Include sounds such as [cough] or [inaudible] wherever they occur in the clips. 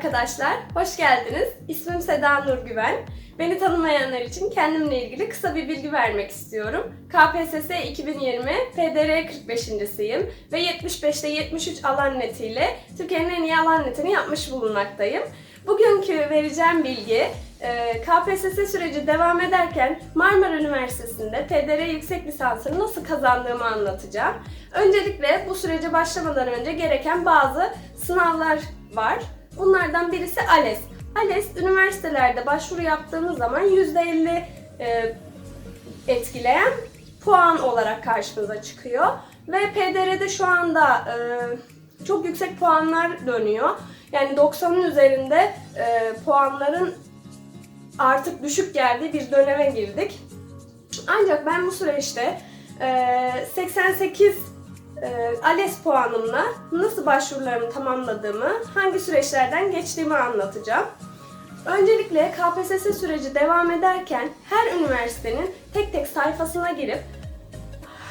arkadaşlar, hoş geldiniz. İsmim Seda Nur Güven. Beni tanımayanlar için kendimle ilgili kısa bir bilgi vermek istiyorum. KPSS 2020 PDR 45.siyim ve 75'te 73 alan netiyle Türkiye'nin en iyi alan netini yapmış bulunmaktayım. Bugünkü vereceğim bilgi e, KPSS süreci devam ederken Marmara Üniversitesi'nde PDR yüksek lisansını nasıl kazandığımı anlatacağım. Öncelikle bu sürece başlamadan önce gereken bazı sınavlar var. Bunlardan birisi ALES. ALES üniversitelerde başvuru yaptığımız zaman %50 e, etkileyen puan olarak karşımıza çıkıyor. Ve PDR'de şu anda e, çok yüksek puanlar dönüyor. Yani 90'ın üzerinde e, puanların artık düşük geldiği bir döneme girdik. Ancak ben bu süreçte e, 88 e, ALES puanımla nasıl başvurularımı tamamladığımı, hangi süreçlerden geçtiğimi anlatacağım. Öncelikle KPSS süreci devam ederken her üniversitenin tek tek sayfasına girip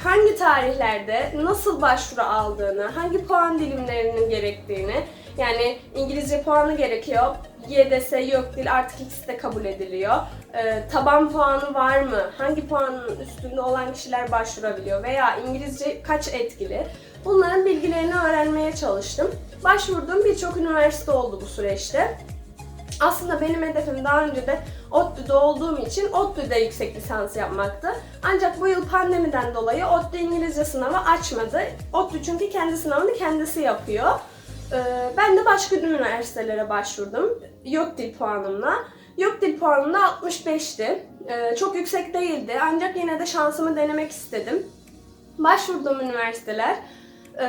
hangi tarihlerde nasıl başvuru aldığını, hangi puan dilimlerinin gerektiğini, yani İngilizce puanı gerekiyor, YDS yok dil artık ikisi de kabul ediliyor. Ee, taban puanı var mı? Hangi puanın üstünde olan kişiler başvurabiliyor? Veya İngilizce kaç etkili? Bunların bilgilerini öğrenmeye çalıştım. Başvurduğum birçok üniversite oldu bu süreçte. Aslında benim hedefim daha önce de ODTÜ'de olduğum için ODTÜ'de yüksek lisans yapmaktı. Ancak bu yıl pandemiden dolayı ODTÜ İngilizce sınavı açmadı. ODTÜ çünkü kendi sınavını kendisi yapıyor. Ee, Ben de başka üniversitelere başvurdum. Yok dil puanımla. Yok dil puanım da 65'ti. Ee, Çok yüksek değildi ancak yine de şansımı denemek istedim. Başvurduğum üniversiteler e,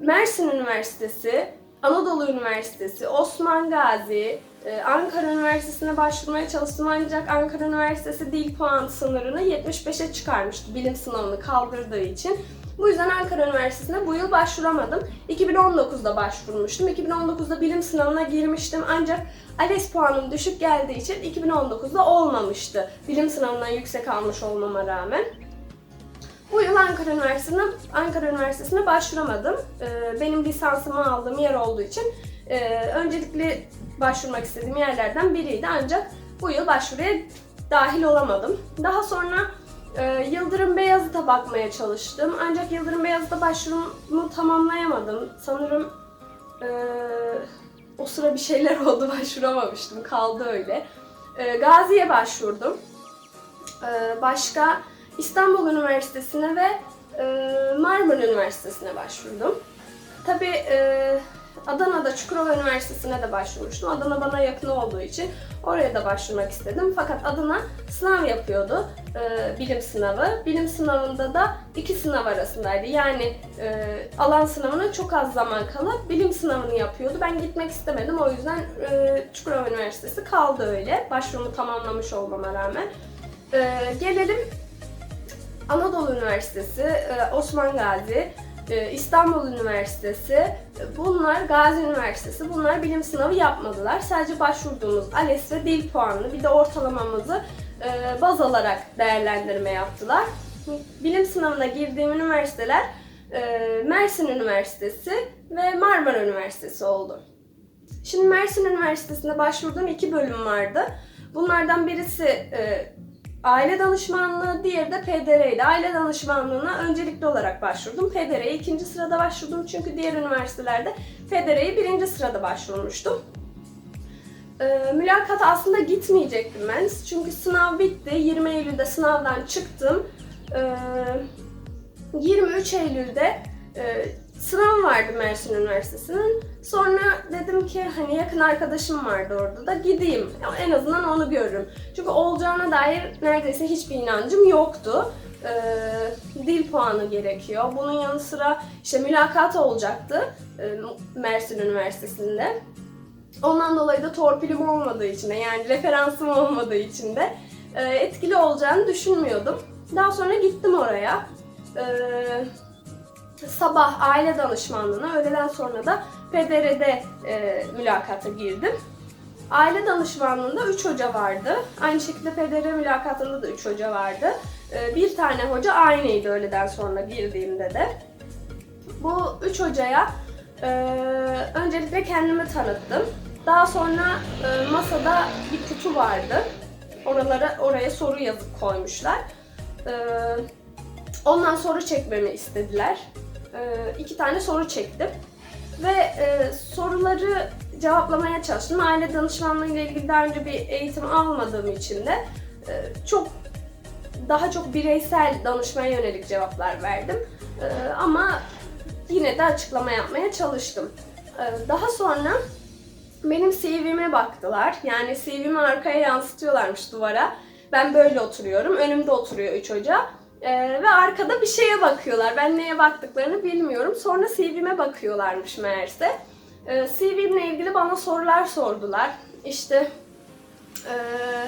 Mersin Üniversitesi, Anadolu Üniversitesi, Osman Gazi, Ankara Üniversitesi'ne başvurmaya çalıştım ancak Ankara Üniversitesi dil puan sınırını 75'e çıkarmıştı bilim sınavını kaldırdığı için. Bu yüzden Ankara Üniversitesi'ne bu yıl başvuramadım. 2019'da başvurmuştum. 2019'da bilim sınavına girmiştim ancak ALES puanım düşük geldiği için 2019'da olmamıştı. Bilim sınavından yüksek almış olmama rağmen. Bu yıl Ankara Üniversitesi'ne, Ankara Üniversitesi'ne başvuramadım. Ee, benim lisansımı aldığım yer olduğu için e, öncelikli başvurmak istediğim yerlerden biriydi ancak bu yıl başvuruya dahil olamadım. Daha sonra e, Yıldırım Beyazıt'a bakmaya çalıştım ancak Yıldırım Beyazıt'a başvurumu tamamlayamadım. Sanırım e, o sıra bir şeyler [laughs] oldu başvuramamıştım kaldı öyle. E, Gazi'ye başvurdum. E, başka İstanbul Üniversitesi'ne ve e, Marmara Üniversitesi'ne başvurdum. Tabii e, Adana'da Çukurova Üniversitesi'ne de başvurmuştum. Adana bana yakın olduğu için oraya da başvurmak istedim. Fakat Adana sınav yapıyordu, e, bilim sınavı. Bilim sınavında da iki sınav arasındaydı. Yani e, alan sınavına çok az zaman kala bilim sınavını yapıyordu. Ben gitmek istemedim. O yüzden e, Çukurova Üniversitesi kaldı öyle. Başvurumu tamamlamış olmama rağmen. E, gelelim Anadolu Üniversitesi, e, Osman Gazi, İstanbul Üniversitesi, bunlar Gazi Üniversitesi, bunlar bilim sınavı yapmadılar. Sadece başvurduğumuz ALES ve dil puanını bir de ortalamamızı e, baz alarak değerlendirme yaptılar. Bilim sınavına girdiğim üniversiteler e, Mersin Üniversitesi ve Marmara Üniversitesi oldu. Şimdi Mersin Üniversitesi'nde başvurduğum iki bölüm vardı. Bunlardan birisi e, aile danışmanlığı, diğeri de PDR'ydi. Aile danışmanlığına öncelikli olarak başvurdum. PDR'ye ikinci sırada başvurdum çünkü diğer üniversitelerde PDR'ye birinci sırada başvurmuştum. E, mülakata aslında gitmeyecektim ben. Çünkü sınav bitti. 20 Eylül'de sınavdan çıktım. E, 23 Eylül'de e, sınav vardı Mersin Üniversitesi'nin. Sonra dedim ki hani yakın arkadaşım vardı orada da gideyim. En azından onu görürüm. Çünkü olacağına dair neredeyse hiçbir inancım yoktu. Ee, dil puanı gerekiyor. Bunun yanı sıra işte mülakat olacaktı e, Mersin Üniversitesi'nde. Ondan dolayı da torpilim olmadığı için de yani referansım olmadığı için de e, etkili olacağını düşünmüyordum. Daha sonra gittim oraya. Ee, sabah aile danışmanlığına, öğleden sonra da PDR'de e, mülakata girdim. Aile danışmanlığında 3 hoca vardı. Aynı şekilde PDR mülakatında da 3 hoca vardı. E, bir tane hoca aynıydı öğleden sonra girdiğimde de. Bu 3 hocaya e, öncelikle kendimi tanıttım. Daha sonra e, masada bir kutu vardı. Oralara oraya soru yazıp koymuşlar. E, ondan soru çekmemi istediler. E, iki tane soru çektim ve e, soruları cevaplamaya çalıştım. Aile danışmanlığı ile ilgili daha önce bir eğitim almadığım için de e, çok daha çok bireysel danışmaya yönelik cevaplar verdim. E, ama yine de açıklama yapmaya çalıştım. Daha sonra benim CV'me baktılar. Yani CV'mi arkaya yansıtıyorlarmış duvara. Ben böyle oturuyorum. Önümde oturuyor üç hoca. Ee, ve arkada bir şeye bakıyorlar. Ben neye baktıklarını bilmiyorum. Sonra CV'me bakıyorlarmış meğerse. Ee, CV'mle ilgili bana sorular sordular. İşte ee,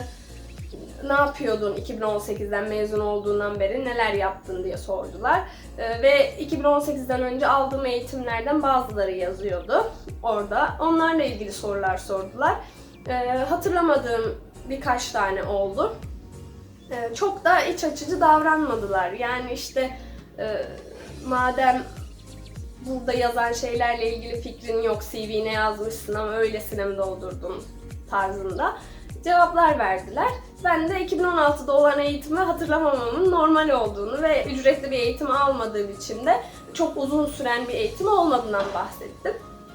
ne yapıyordun 2018'den mezun olduğundan beri neler yaptın diye sordular. Ee, ve 2018'den önce aldığım eğitimlerden bazıları yazıyordu orada. Onlarla ilgili sorular sordular. Ee, hatırlamadığım birkaç tane oldu. Ee, çok da iç açıcı davranmadılar. Yani işte e, madem burada yazan şeylerle ilgili fikrin yok, CV'ne yazmışsın ama öylesine mi doldurdun tarzında cevaplar verdiler. Ben de 2016'da olan eğitimi hatırlamamamın normal olduğunu ve ücretli bir eğitim almadığım için de çok uzun süren bir eğitim olmadığından bahsettim.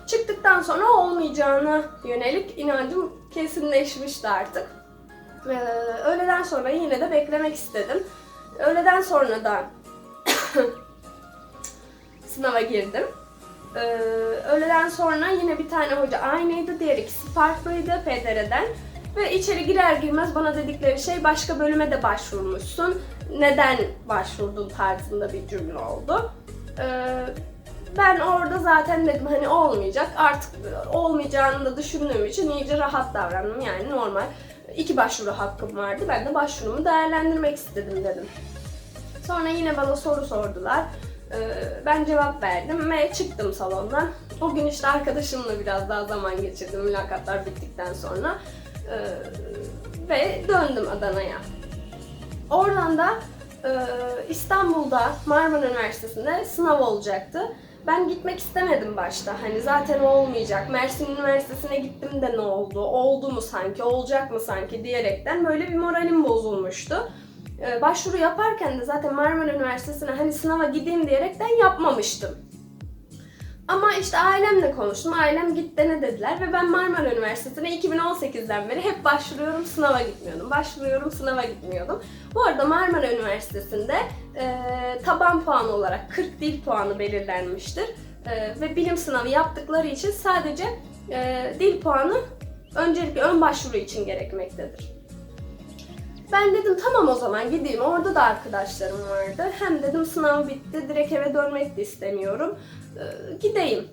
Çıktıktan sonra olmayacağına yönelik inancım kesinleşmişti artık. Öğleden sonra yine de beklemek istedim. Öğleden sonra da [coughs] sınava girdim. Ee, öğleden sonra yine bir tane hoca aynıydı, diğer ikisi farklıydı PDR'den. Ve içeri girer girmez bana dedikleri şey başka bölüme de başvurmuşsun. Neden başvurdun tarzında bir cümle oldu. Ee, ben orada zaten dedim hani olmayacak. Artık olmayacağını da düşündüğüm için iyice rahat davrandım. Yani normal iki başvuru hakkım vardı. Ben de başvurumu değerlendirmek istedim dedim. Sonra yine bana soru sordular. Ee, Ben cevap verdim ve çıktım salondan. O gün işte arkadaşımla biraz daha zaman geçirdim mülakatlar bittikten sonra. Ee, Ve döndüm Adana'ya. Oradan da e, İstanbul'da Marmara Üniversitesi'nde sınav olacaktı. Ben gitmek istemedim başta. Hani zaten olmayacak. Mersin Üniversitesi'ne gittim de ne oldu? Oldu mu sanki? Olacak mı sanki? diyerekten böyle bir moralim bozulmuştu. Ee, başvuru yaparken de zaten Marmara Üniversitesi'ne hani sınava gideyim diyerekten yapmamıştım. Ama işte ailemle konuştum. Ailem git dene dediler ve ben Marmara Üniversitesi'ne 2018'den beri hep başvuruyorum, sınava gitmiyordum. Başvuruyorum, sınava gitmiyordum. Bu arada Marmara Üniversitesi'nde e, taban puanı olarak 40 dil puanı belirlenmiştir. E, ve bilim sınavı yaptıkları için sadece e, dil puanı öncelikle ön başvuru için gerekmektedir. Ben dedim tamam o zaman gideyim. Orada da arkadaşlarım vardı. Hem dedim sınav bitti. Direkt eve dönmek de istemiyorum. Ee, gideyim.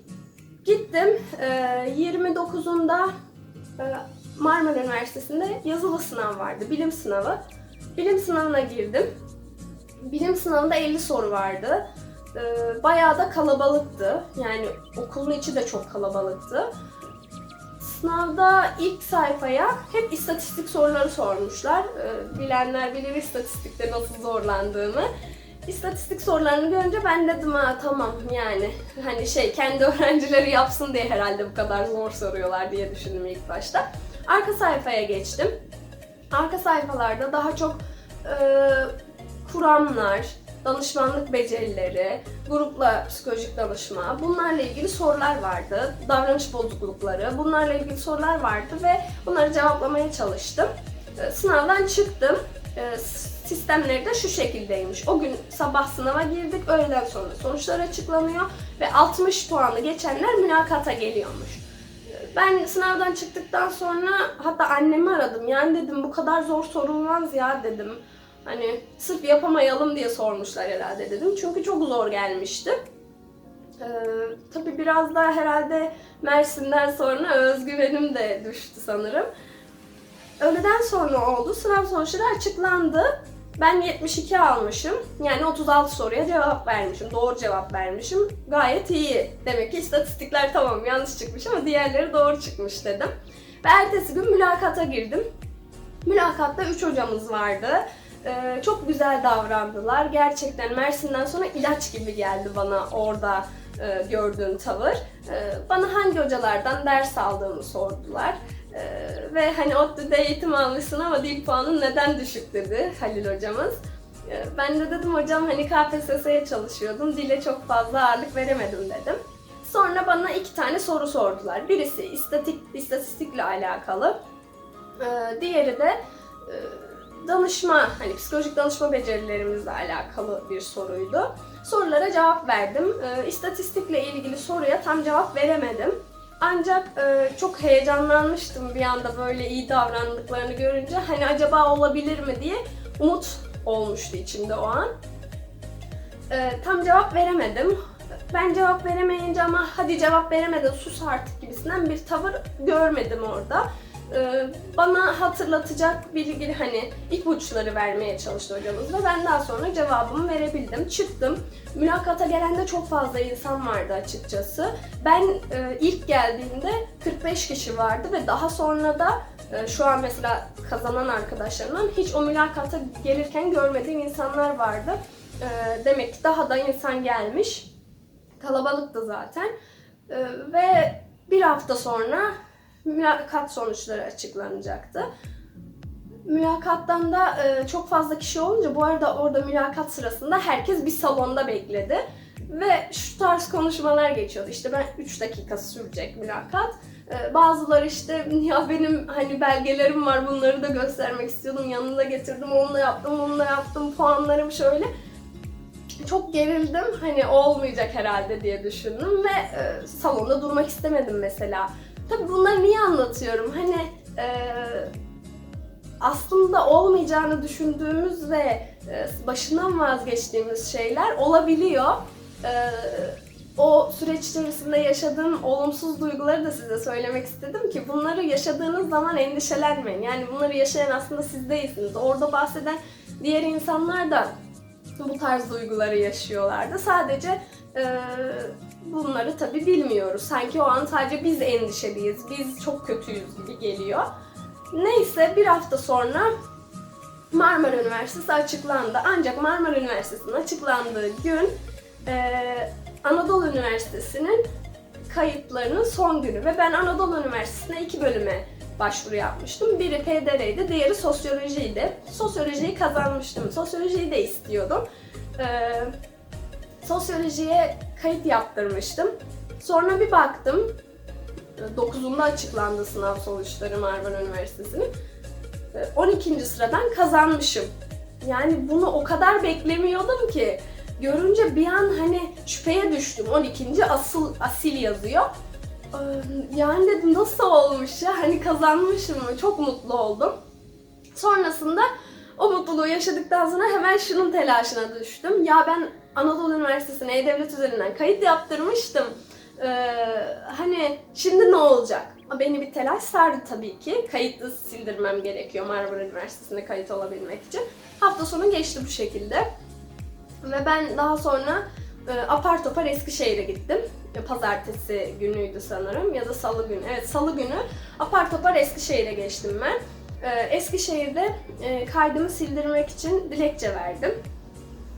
Gittim. Ee, 29'unda e, Marmara Üniversitesi'nde yazılı sınav vardı. Bilim sınavı. Bilim sınavına girdim. Bilim sınavında 50 soru vardı. Ee, bayağı da kalabalıktı. Yani okulun içi de çok kalabalıktı. Sınavda ilk sayfaya hep istatistik soruları sormuşlar. Ee, bilenler bilir istatistikte nasıl zorlandığımı. İstatistik sorularını görünce ben dedim ha tamam yani [laughs] hani şey kendi öğrencileri yapsın diye herhalde bu kadar zor soruyorlar diye düşündüm ilk başta. Arka sayfaya geçtim. Arka sayfalarda daha çok e, kuramlar, danışmanlık becerileri, grupla psikolojik danışma, bunlarla ilgili sorular vardı. Davranış bozuklukları, bunlarla ilgili sorular vardı ve bunları cevaplamaya çalıştım. Ee, Sınavdan çıktım. Ee, Sistemleri de şu şekildeymiş. O gün sabah sınava girdik, öğleden sonra sonuçlar açıklanıyor ve 60 puanı geçenler mülakata geliyormuş. Ee, Ben sınavdan çıktıktan sonra hatta annemi aradım. Yani dedim bu kadar zor sorulmaz ya dedim. Hani sırf yapamayalım diye sormuşlar herhalde dedim. Çünkü çok zor gelmişti. Ee, tabii biraz daha herhalde Mersin'den sonra özgüvenim de düştü sanırım. Öğleden sonra oldu. Sınav sonuçları açıklandı. Ben 72 almışım. Yani 36 soruya cevap vermişim. Doğru cevap vermişim. Gayet iyi. Demek ki istatistikler tamam yanlış çıkmış ama diğerleri doğru çıkmış dedim. Ve ertesi gün mülakata girdim. Mülakatta 3 hocamız vardı. Ee, çok güzel davrandılar. Gerçekten Mersin'den sonra ilaç gibi geldi bana orada e, gördüğüm tavır. E, bana hangi hocalardan ders aldığımı sordular. E, ve hani ODTÜ'de eğitim almışsın ama dil puanın neden düşük dedi Halil hocamız. E, ben de dedim hocam hani KPSS'ye çalışıyordum, dile çok fazla ağırlık veremedim dedim. Sonra bana iki tane soru sordular. Birisi istatik, istatistikle alakalı. Ee, diğeri de e, danışma, hani psikolojik danışma becerilerimizle alakalı bir soruydu. Sorulara cevap verdim. Ee, istatistikle ilgili soruya tam cevap veremedim. Ancak e, çok heyecanlanmıştım bir anda böyle iyi davrandıklarını görünce. Hani acaba olabilir mi diye umut olmuştu içimde o an. Ee, tam cevap veremedim. Ben cevap veremeyince ama hadi cevap veremedin sus artık gibisinden bir tavır görmedim orada. Ee, bana hatırlatacak bilgi hani ipuçları vermeye çalıştı hocamız ve ben daha sonra cevabımı verebildim. Çıktım. Mülakata gelen de çok fazla insan vardı açıkçası. Ben e, ilk geldiğimde 45 kişi vardı ve daha sonra da e, şu an mesela kazanan arkadaşlarımdan hiç o mülakata gelirken görmediğim insanlar vardı. E, demek ki daha da insan gelmiş. Kalabalıktı zaten. Ve bir hafta sonra mülakat sonuçları açıklanacaktı. Mülakattan da e, çok fazla kişi olunca bu arada orada mülakat sırasında herkes bir salonda bekledi. Ve şu tarz konuşmalar geçiyordu. İşte ben 3 dakika sürecek mülakat. E, bazıları işte ya benim hani belgelerim var bunları da göstermek istiyordum. Yanında getirdim onu da yaptım da yaptım puanlarım şöyle. Çok gerildim hani olmayacak herhalde diye düşündüm ve e, salonda durmak istemedim mesela. Tabii bunları niye anlatıyorum? Hani e, aslında olmayacağını düşündüğümüz ve e, başından vazgeçtiğimiz şeyler olabiliyor. E, o süreç içerisinde yaşadığım olumsuz duyguları da size söylemek istedim ki bunları yaşadığınız zaman endişelenmeyin. Yani bunları yaşayan aslında siz değilsiniz. Orada bahseden diğer insanlar da bu tarz duyguları yaşıyorlardı. Sadece e, bunları tabii bilmiyoruz. Sanki o an sadece biz endişeliyiz, biz çok kötüyüz gibi geliyor. Neyse bir hafta sonra Marmara Üniversitesi açıklandı. Ancak Marmara Üniversitesi'nin açıklandığı gün e, Anadolu Üniversitesi'nin kayıtlarının son günü ve ben Anadolu Üniversitesi'ne iki bölüme başvuru yapmıştım. Biri PDR'ydi, diğeri sosyolojiydi. Sosyolojiyi kazanmıştım. Sosyolojiyi de istiyordum. Ee, sosyolojiye kayıt yaptırmıştım. Sonra bir baktım, 9'unda açıklandı sınav sonuçları Marmara Üniversitesi'nin. Ee, 12. sıradan kazanmışım. Yani bunu o kadar beklemiyordum ki. Görünce bir an hani şüpheye düştüm. 12. asıl asil yazıyor. Ee, Yani dedim nasıl olmuş ya hani kazanmışım mı çok mutlu oldum. Sonrasında o mutluluğu yaşadıktan sonra hemen şunun telaşına düştüm. Ya ben Anadolu Üniversitesi'ne E-Devlet üzerinden kayıt yaptırmıştım. Ee, hani şimdi ne olacak? Beni bir telaş sardı tabii ki. Kayıtlı sildirmem gerekiyor Marmara Üniversitesi'ne kayıt olabilmek için. Hafta sonu geçti bu şekilde. Ve ben daha sonra e, apar topar Eskişehir'e gittim. Pazartesi günüydü sanırım ya da salı günü. Evet salı günü apar topar Eskişehir'e geçtim ben. E, Eskişehir'de e, kaydımı sildirmek için dilekçe verdim.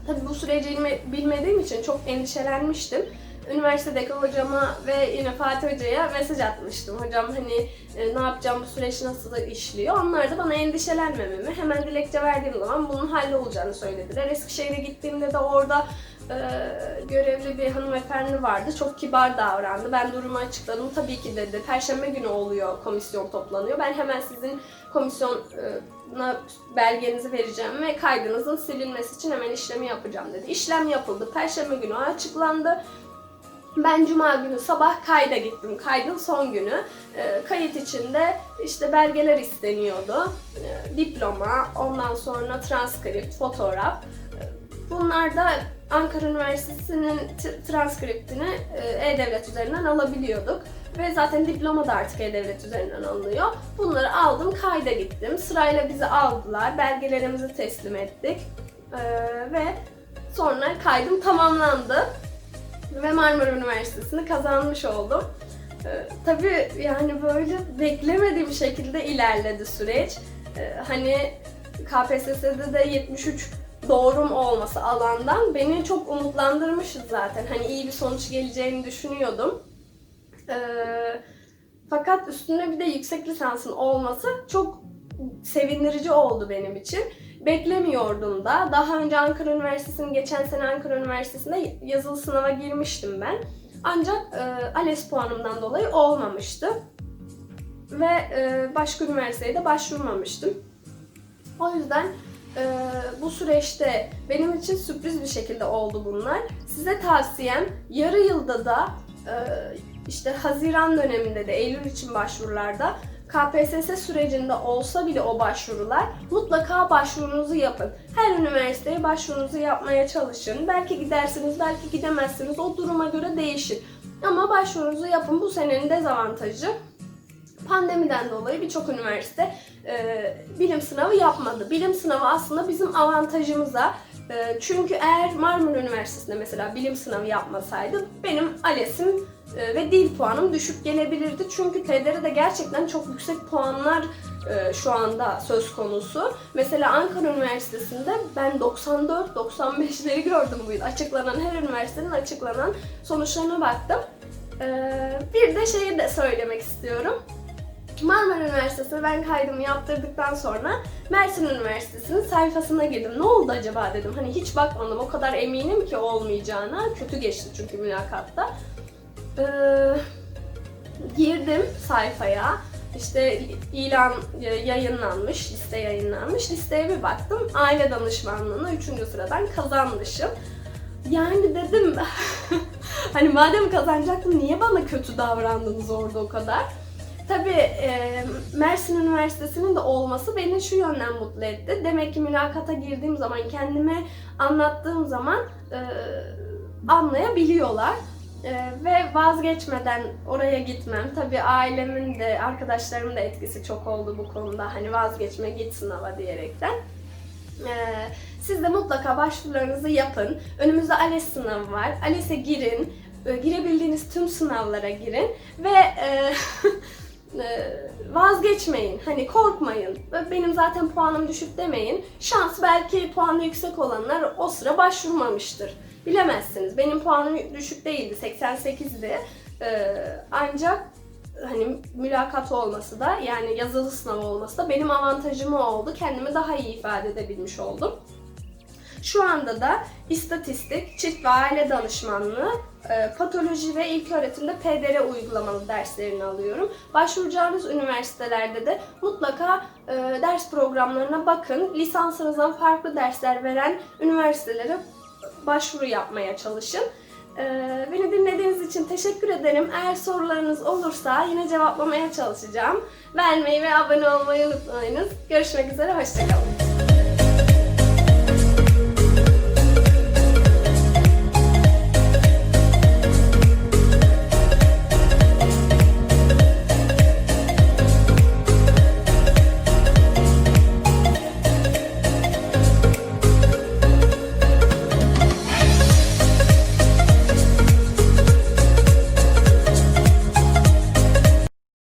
Tabii bu süreci bilme- bilmediğim için çok endişelenmiştim. Üniversitedeki hocama ve yine Fatih Hoca'ya mesaj atmıştım. Hocam hani e, ne yapacağım, bu süreç nasıl işliyor? Onlar da bana endişelenmememi, hemen dilekçe verdiğim zaman bunun hallolacağını söylediler. Eskişehir'e gittiğimde de orada e, görevli bir hanımefendi vardı. Çok kibar davrandı. Ben durumu açıkladım. Tabii ki dedi. Perşembe günü oluyor, komisyon toplanıyor. Ben hemen sizin komisyona belgenizi vereceğim ve kaydınızın silinmesi için hemen işlemi yapacağım dedi. İşlem yapıldı. Perşembe günü açıklandı. Ben cuma günü sabah kayda gittim. Kaydın son günü. E, kayıt içinde işte belgeler isteniyordu. E, diploma, ondan sonra transkript, fotoğraf. E, bunlar da Ankara Üniversitesi'nin transkriptini e, E-Devlet üzerinden alabiliyorduk. Ve zaten diploma da artık E-Devlet üzerinden alınıyor. Bunları aldım, kayda gittim. Sırayla bizi aldılar, belgelerimizi teslim ettik. E, ve sonra kaydım tamamlandı ve Marmara Üniversitesi'ni kazanmış oldum. Ee, tabii yani böyle beklemediğim şekilde ilerledi süreç. Ee, hani KPSS'de de 73 doğrum olması alandan beni çok umutlandırmıştı zaten. Hani iyi bir sonuç geleceğini düşünüyordum. Ee, fakat üstüne bir de yüksek lisansın olması çok sevindirici oldu benim için. Beklemiyordum da. Daha önce Ankara Üniversitesi'nin, geçen sene Ankara Üniversitesi'nde yazılı sınava girmiştim ben. Ancak e, ALES puanımdan dolayı olmamıştı. Ve e, başka üniversiteye de başvurmamıştım. O yüzden e, bu süreçte benim için sürpriz bir şekilde oldu bunlar. Size tavsiyem yarı yılda da e, işte Haziran döneminde de Eylül için başvurularda KPSS sürecinde olsa bile o başvurular mutlaka başvurunuzu yapın. Her üniversiteye başvurunuzu yapmaya çalışın. Belki gidersiniz, belki gidemezsiniz. O duruma göre değişir. Ama başvurunuzu yapın. Bu senenin dezavantajı pandemiden dolayı birçok üniversite e, bilim sınavı yapmadı. Bilim sınavı aslında bizim avantajımıza. E, çünkü eğer Marmara Üniversitesi'nde mesela bilim sınavı yapmasaydı benim ALES'im e, ve dil puanım düşük gelebilirdi. Çünkü TDR'de gerçekten çok yüksek puanlar e, şu anda söz konusu. Mesela Ankara Üniversitesi'nde ben 94-95'leri gördüm bu yıl. Açıklanan her üniversitenin açıklanan sonuçlarına baktım. E, bir de şeyi de söylemek istiyorum. Marmara Üniversitesi'ne ben kaydımı yaptırdıktan sonra Mersin Üniversitesi'nin sayfasına girdim. Ne oldu acaba dedim. Hani hiç bakmadım. O kadar eminim ki olmayacağına. Kötü geçti çünkü mülakatta. Ee, girdim sayfaya. İşte ilan yayınlanmış, liste yayınlanmış. Listeye bir baktım. Aile danışmanlığına 3. sıradan kazanmışım. Yani dedim [laughs] hani madem kazanacaktım niye bana kötü davrandınız orada o kadar? Tabii e, Mersin Üniversitesi'nin de olması beni şu yönden mutlu etti. Demek ki mülakata girdiğim zaman, kendime anlattığım zaman e, anlayabiliyorlar. E, ve vazgeçmeden oraya gitmem. Tabii ailemin de, arkadaşlarımın da etkisi çok oldu bu konuda. Hani vazgeçme git sınava diyerekten. E, siz de mutlaka başvurularınızı yapın. Önümüzde ALES sınavı var. ALES'e girin. E, girebildiğiniz tüm sınavlara girin. Ve... E, [laughs] vazgeçmeyin. Hani korkmayın. Benim zaten puanım düşük demeyin. Şans belki puanı yüksek olanlar o sıra başvurmamıştır. Bilemezsiniz. Benim puanım düşük değildi. 88'di. Ee, ancak hani mülakat olması da yani yazılı sınav olması da benim avantajım oldu. Kendimi daha iyi ifade edebilmiş oldum. Şu anda da istatistik, çift ve aile danışmanlığı, e, patoloji ve ilk öğretimde PDR uygulamalı derslerini alıyorum. Başvuracağınız üniversitelerde de mutlaka e, ders programlarına bakın. Lisansınızdan farklı dersler veren üniversitelere başvuru yapmaya çalışın. E, Beni dinlediğiniz için teşekkür ederim. Eğer sorularınız olursa yine cevaplamaya çalışacağım. Beğenmeyi ve abone olmayı unutmayınız. Görüşmek üzere, hoşçakalın.